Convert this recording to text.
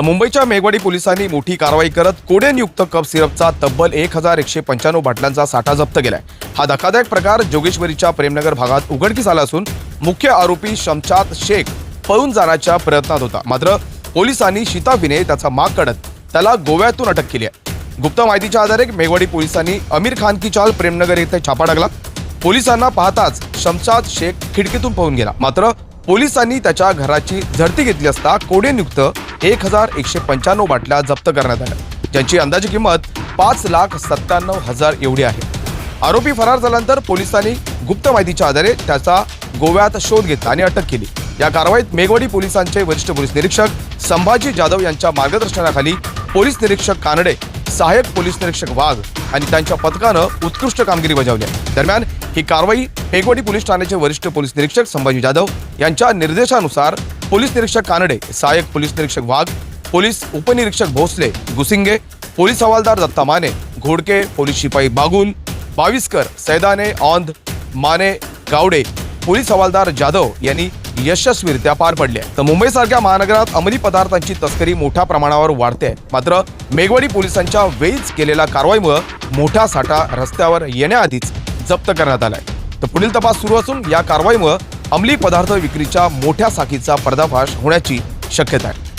तर मुंबईच्या मेघवाडी पोलिसांनी मोठी कारवाई करत कोडेनयुक्त कप सिरपचा तब्बल एक हजार एकशे पंच्याण्णव बाटल्यांचा साठा जप्त केलाय. हा धक्कादायक प्रकार जोगेश्वरीच्या प्रेमनगर भागात उघडकीस आला असून मुख्य आरोपी शमशाद शेख पळून जाण्याच्या प्रयत्नात होता. मात्र पोलिसांनी शिताफीने त्याचा माग काढत त्याला गोव्यातून अटक केली आहे. गुप्त माहितीच्या आधारे मेघवाडी पोलिसांनी अमीर खान की चाल प्रेमनगर येथे छापा टाकला. पोलिसांना पाहताच शमशाद शेख खिडकीतून पळून गेला. मात्र पोलिसांनी त्याच्या घराची झडती घेतली असता कोडेनियुक्त एक हजार एकशे पंच्याण्णव बाटल्या जप्त करण्यात आल्या. ज्यांची अंदाजे किंमत पाच लाख सत्त्याण्णव हजार एवढी आहे. आरोपी फरार झाल्यानंतर पोलिसांनी गुप्त माहितीच्या आधारे त्याचा गोव्यात शोध घेतला आणि अटक केली. या कारवाईत मेघवाडी पोलिसांचे वरिष्ठ पोलीस निरीक्षक संभाजी जाधव यांच्या मार्गदर्शनाखाली पोलीस निरीक्षक कानडे सहाय्यक पोलीस निरीक्षक वाघ आणि त्यांच्या पथकानं उत्कृष्ट कामगिरी बजावली आहे. दरम्यान ही कारवाई मेघवाडी पोलीस ठाण्याचे वरिष्ठ पोलीस निरीक्षक संभाजी जाधव यांच्या निर्देशानुसार पोलीस निरीक्षक कानडे सहाय्यक पोलीस निरीक्षक वाघ पोलीस उपनिरीक्षक भोसले गुसिंगे पोलीस हवालदार दत्ता माने घोडके पोलीस शिपाई बागुल बाविस्कर सैदाने औंध माने गावडे पोलीस हवालदार जाधव यांनी यशस्वीरित्या पार पडले तर मुंबईसारख्या महानगरात अंमली पदार्थांची तस्करी मोठ्या प्रमाणावर वाढते आहे. मात्र मेघवाडी पोलिसांच्या वेळीच केलेल्या कारवाईमुळे मोठा साठा रस्त्यावर येण्याआधीच जप्त करण्यात आलाय. तर पुढील तपास सुरू असून या कारवाईमुळे अंमली पदार्थ विक्रीच्या मोठ्या साखीचा पर्दाफाश होण्याची शक्यता आहे.